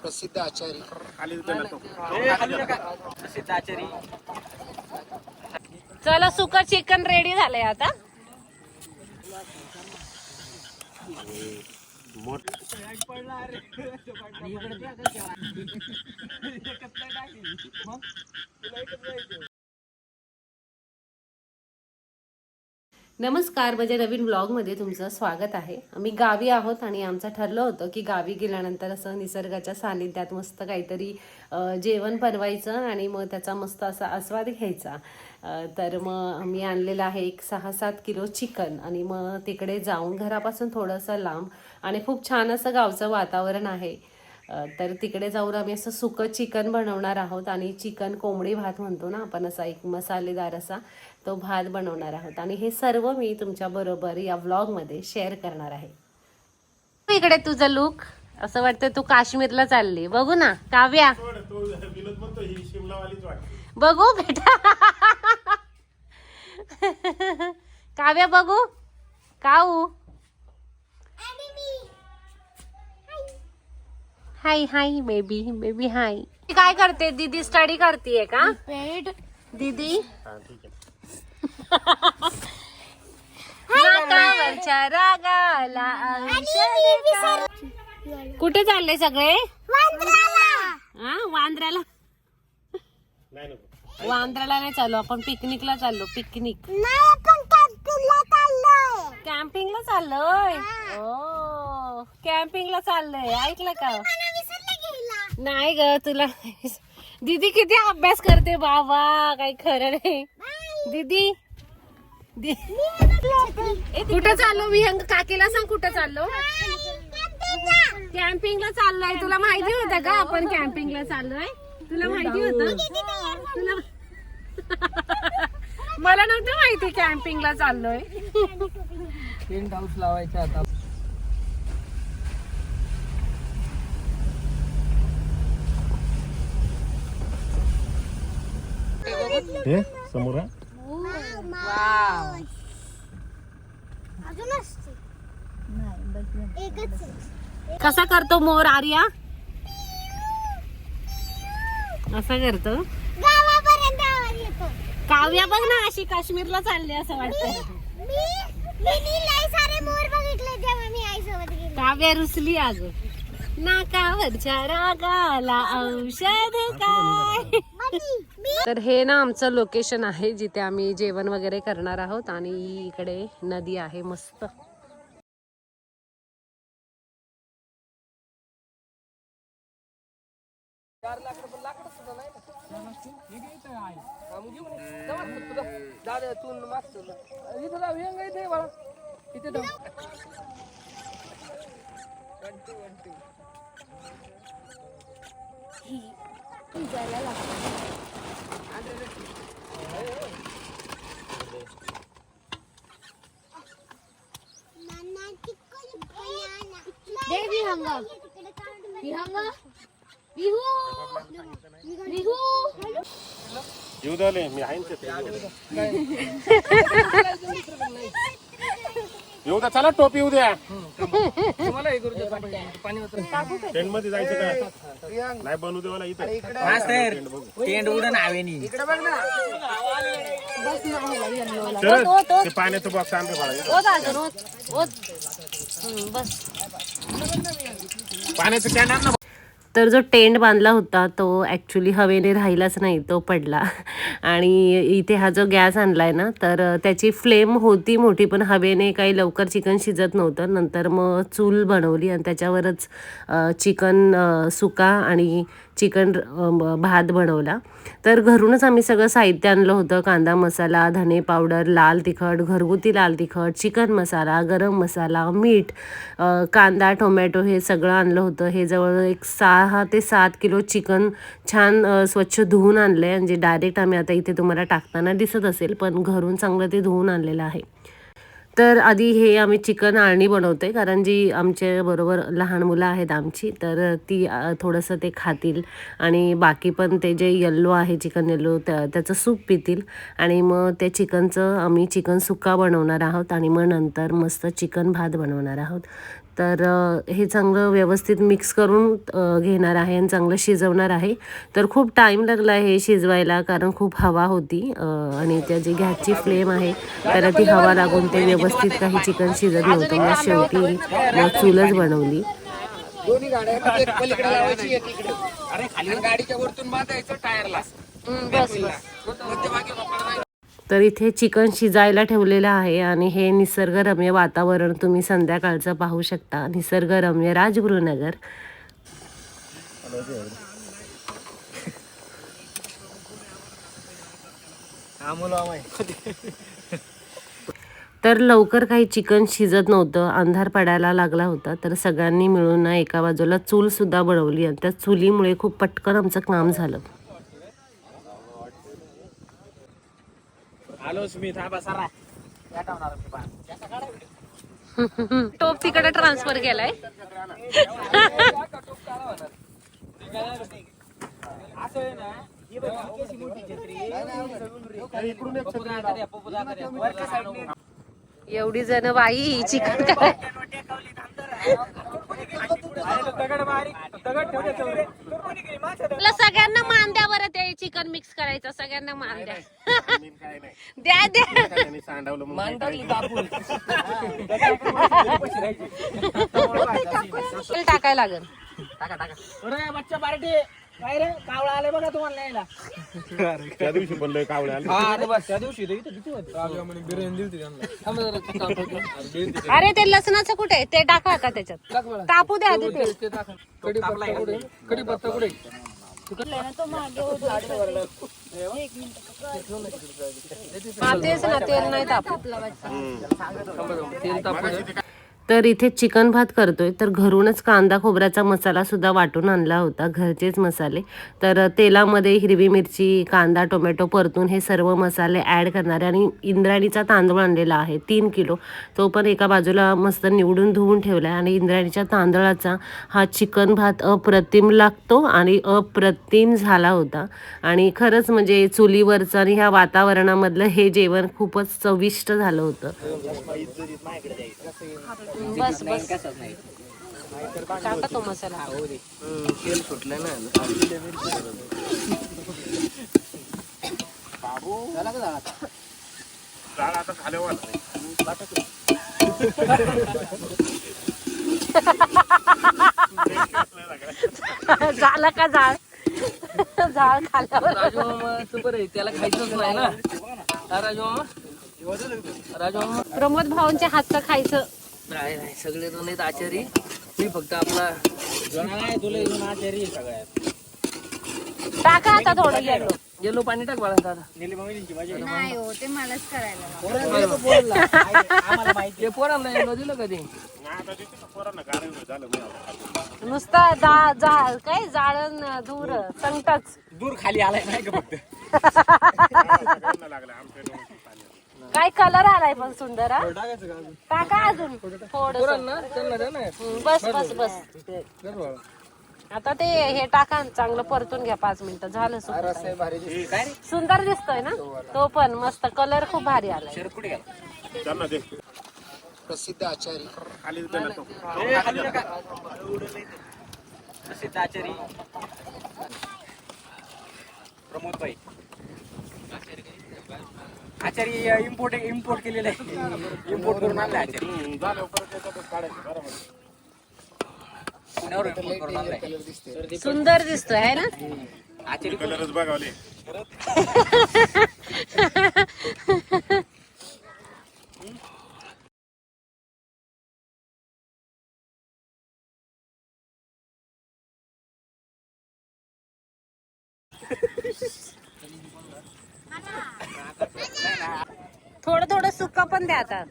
प्रसिद्ध आचारी. चला सुक चिकन रेडी झालंय आता. नमस्कार माझ्या नवीन ब्लॉगमध्ये तुमचं स्वागत आहे. आम्ही गावी आहोत आणि आमचं ठरलं होतं की गावी गेल्यानंतर असं निसर्गाच्या सानिध्यात मस्त काहीतरी जेवण बनवायचं आणि मग त्याचा मस्त असा आस्वाद घ्यायचा. तर मग आम्ही आणलेलं आहे एक सहा सात किलो चिकन आणि मग तिकडे जाऊन घरापासून थोडंसं लांब आणि खूप छान असं गावचं वातावरण आहे. तर तिकडे जाऊन आम्ही असं सुकं चिकन बनवणार आहोत आणि चिकन कोंबडी भात म्हणतो ना आपण असा एक मसालेदार असा तो भात बनवणार आहोत. आणि हे सर्व मी तुमच्या बरोबर या व्लॉगमध्ये शेअर करणार आहे. इकडे तुझं लुक असं वाटतं तू काश्मीरला चालली. बघू ना काव्या. बघू बेटा. काव्या बघू. काऊ? Hi hi baby baby hi. काय करते? दीदी स्टडी करतेय का? दीदी? नाकावरच्या रागाला औषध का? कुठे चालले सगळे? हा वांद्र्याला वांद्र्याला नाही चाललो आपण पिकनिकला चाललो पिकनिक कॅम्पिंगला चाललोय. ओ कॅम्पिंगला चाललोय ऐकलं का? नाही ग तुला दीदी किती अभ्यास करते बाबा काही खरं नाही. दीदी. कुठं चाललो? मी काकीला सांग कुठं चाललो? कॅम्पिंगला चाललोय. तुला माहिती होतं का? आपण कॅम्पिंगला चाललोय. तुला माहिती होतं? तुला मला नव्हतं माहिती कॅम्पिंगला चाललोय. टेंट हाऊस लावायचा आता. हे समोर आहे? कसा करतो मोर आर्या? असा करतो? गावापर्यंत आवाज येतो. काव्या बघ ना अशी काश्मीरला चालली असं वाटतं मी मी लय सारे मोर बघितले जेव्हा मी आईसोबत गेले. काव्या रुसली अग नाकावरच्या रागाला औषध काय? मी तर हे ना आमचं लोकेशन आहे जिथे आम्ही जेवण वगैरे करणार आहोत आणि इकडे नदी आहे मस्त. बिहू येऊ द्याले मी आहे. येऊ द्या. चला टोपी येऊ द्या. तुम्हाला हे करू दे पाणी पाणी होतं टेंटमध्ये जायचं का? नाही बनवू दे मला इथे टेंट बघू. टेंट उडून इकडे बघ ना. चल ते पाण्याचं बॉक्स आणते बाळा बस. पाण्याचं कॅन आण ना तर जो टेंट बांधला होता तो ॲक्च्युली हवेने राहिलाच नाही तो पडला. आणि इथे हा जो गॅस आणला आहे ना तर त्याची फ्लेम होती मोठी पण हवेने काही लवकर चिकन शिजत नव्हतं. नंतर मग चूल बनवली आणि त्याच्यावरच चिकन सुका आणि चिकन भात बनवला. तर घरूनच आम्ही सगळं साहित्य आणलं होतं. कांदा मसाला धने पावडर लाल तिखट घरगुती लाल तिखट चिकन मसाला गरम मसाला मीठ कांदा टोमॅटो हे सगळं आणलं होतं. हे जवळ एक सहा ते सात किलो चिकन छान स्वच्छ धुवून आणलं आहे म्हणजे डायरेक्ट आम्ही आता इथे तुम्हाला टाकताना दिसत असेल पण घरून चांगलं ते धुवून आणलेलं आहे. तर आधी हे आम्ही चिकन आळणी बनवते कारण जी आमच्या बरोबर लहान मुलं आहेत आमची तर ती थोडंसं ते खातील. आणि बाकी पण ते जे येल्लो आहे चिकन येल्लो त्या त्याचं सूप पितील. आणि मग त्या चिकनचं आम्ही चिकन सुक्का बनवणार आहोत आणि मग नंतर मस्त चिकन भात बनवणार आहोत. तर हे चांगलं व्यवस्थित मिक्स करून घेणार आहे आणि चांगलं शिजवणार आहे. तर खूप टाईम लागला हे शिजवायला कारण खूप हवा होती आणि त्या जी गॅसची फ्लेम आहे त्याला ती हवा लागून ते व्यवस्थित काही चिकन शिजत नव्हतं. मग शेवटी मग चूलच बनवली. खाली गाडीच्या वरतून बांधायचं टायरला. तर इथे चिकन शिजायला ठेवलेलं आहे आणि हे निसर्गरम्य वातावरण तुम्ही संध्याकाळचं पाहू शकता. निसर्गरम्य राजगृहनगर तर लवकर काही चिकन शिजत नव्हतं. अंधार पडायला लागला होता. तर सगळ्यांनी मिळून ना एका बाजूला चूल सुद्धा बनवली आणि त्या चुलीमुळे खूप पटकन आमचं काम झालं. आलो स्मिथ हा बसा टोप तिकडे ट्रान्सफर केलाय. एवढी जण बाई चिकन काय? तुला सगळ्यांना मान द्या बरं ते चिकन मिक्स करायचं सगळ्यांना मान द्या द्या. द्या त्यांनी सांडवलं त्या दिवशी पण लय कावळे आले थांब जरा. अरे ते लसणाचं कुठे? ते टाका आता त्याच्यात? टाक मला. तापू द्या आधी ते. ते टाक. कढीपत्ता कुठे? कढीपत्ता कुठे? तेच ना तेल नाही तापू तेल तापू द्या. तर इथे चिकन भात करतोय. तर घरूनच कांदा खोबऱ्याचा मसाला सुद्धा वाटून आणला होता घरचेच मसाले. तर तेलामध्ये हिरवी मिरची कांदा टोमॅटो परतून हे सर्व मसाले ॲड करणारे आणि इंद्राणीचा तांदूळ आणलेला आहे तीन किलो. तो पण एका बाजूला मस्त निवडून धुवून ठेवला आहे आणि इंद्राणीच्या तांदळाचा हा चिकन भात अप्रतिम लागतो आणि अप्रतिम झाला होता. आणि खरंच म्हणजे चुलीवरचं आणि ह्या वातावरणामधलं हे जेवण खूपच चविष्ट झालं होतं. बस बस. टाका तो मसाला. तेल सुटलंय ना झाला का झाला? जाळ आता खाल्यावर झालं का झाड? झाड खाल्यावर. सुपर आहे. त्याला खायचंच नाही ना. राजू मामा राजू मामा प्रमोद भाऊंच्या हातचं खायचं. नाही नाही सगळे दोन आहेत आचारी. मी फक्त आपला टाका आता थोडं येलो येलो पाणी टाक बाळा दादा. नाही हो ते मलाच करायला ते पोरांना येलो दिलं कधी. नुसता जा जा काय जाळण दूर संकटच दूर खाली आलाय नाही का फक्त? लागलं आमच्या. काय कलर आलाय पण सुंदर हा? टाका अजून बस बस बस. आता ते हे टाका चांगलं परतून घ्या पाच मिनिटं. झालं. सुंदर दिसतोय ना? तो पण मस्त कलर खूप भारी आलाय. दे. प्रसिद्ध आचारी. प्रसिद्ध आचारी. प्रमोद भाई. आचारी इम्पोर्ट इम्पोर्ट केलेलं आहे. इम्पोर्ट करून आणलाय आचारी. पुण्यावर इम्पोर्ट करून आणलाय. सुंदर दिसतोय है ना? आचारी कलरच बघावले. थोडं थोडं सुक्का पण द्या आता.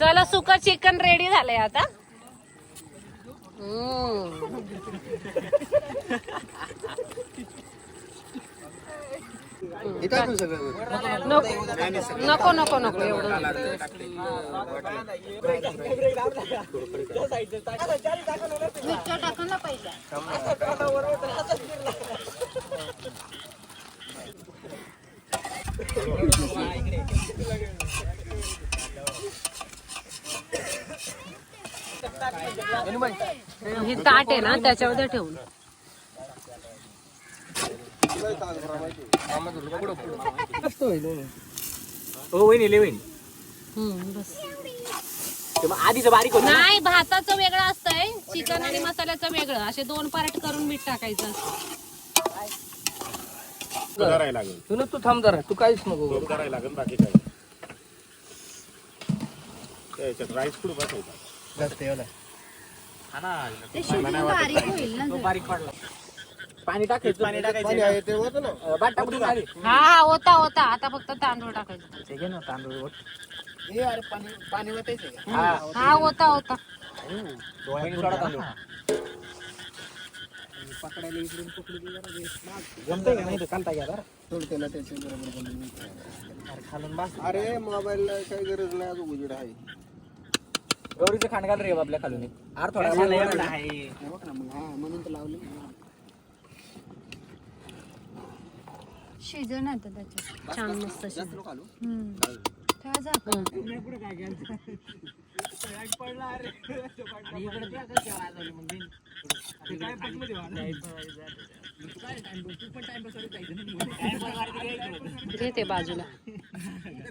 चला सुका चिकन रेडी झालंय आता. हम्म. नको नको नको नको एवढं ही ताट आहे ना त्याच्यावर ठेवून. मस्त होईल हो. हो वहिनी लय वहिनी. हम्म, बस. ते मग आधीचं बारीक होतं ना. नाही भाताचं वेगळं असतंय. चिकन आणि मसाल्याचं वेगळं. असे दोन पार्ट करून मीठ टाकायचं असतं. तो करायला लागेल. तू ना तू थांब जरा. तू काहीच नको तो करू. करायला लागेल बाकी काय? त्या याच्यात राईस कुठं बसायचा हा ना मला नाही वाटत तो बारीक पडला. पाणी टाकायचं. पाणी टाकायचं. बाट टाकून खाली हा हा होता होता. आता फक्त तांदूळ टाकायचं. ते घे ना तांदूळ हा होता होता. वहिनी सोडा तांदूळ. जमतंय का नाही तर कालता घ्या जरा. अरे खालून बस. अरे मोबाईलला काही गरज नाही अजून उजेड आहे. गौरीचं खाण घाल रे आपल्या खालून अरे थोडा मला एवढं आहे शिजन येतं त्याच्यात. छान मस्त शिजलं. हम्म. ठेवा झाकण. घे ते बाजूला.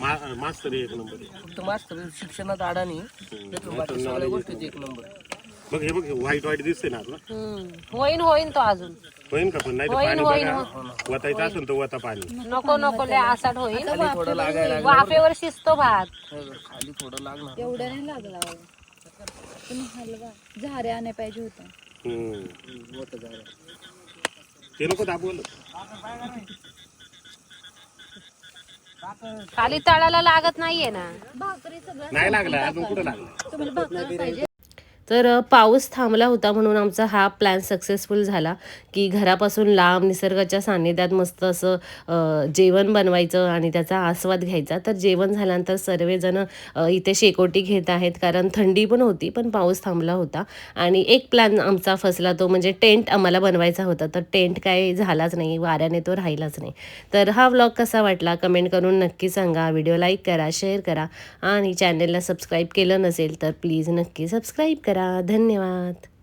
मा- मास्तर आहे एक नंबर आहे. फक्त मास्तर शिक्षणात अडाणी त्यातून बाकी सगळ्या गोष्टीत एक नंबर. बघ हे बघ हे व्हाईट व्हाईट दिसते ना हम्म. होईन होईन तो अजून. होईन का पण? नाही तर होईन, पाणी होईन, बघा. वतायचं असेल तर वता पाणी. नको नको लय आसाट होईल थोडं लागायला वाफेवर शिजतो भात. लागलं. खाली थोडं लागणार. एवढं नाही लागला अहो. पण हलवा झारे आणे पाहिजे होतं. हम्म. ते नको दाबवलं खाली तळाला लागत नाहीये ना. भाकरी सगळं नाही लागला अजून कुठं लागलं तुम्हाला भाकरी पाहिजे? तर पाऊस थांबला होता म्हणून आमचा हा प्लॅन सक्सेसफुल झाला की घरापासून लांब निसर्गाच्या सान्निध्यात मस्त असं जेवण बनवायचं आणि त्याचा आस्वाद घ्यायचा. तर जेवण झाल्यानंतर सर्वजण इथे शेकोटी घेत आहेत कारण थंडी पण होती पण पाऊस थांबला होता. आणि एक प्लॅन आमचा फसला तो म्हणजे टेंट आम्हाला बनवायचा होता. तर टेंट काय झालाच नाही वाऱ्याने तो राहिलाच नाही. तर हा व्लॉग कसा वाटला कमेंट करून नक्की सांगा. व्हिडिओ लाईक करा शेअर करा आणि चॅनलला सबस्क्राईब केलं नसेल तर प्लीज नक्की सबस्क्राईब करा. धन्यवाद.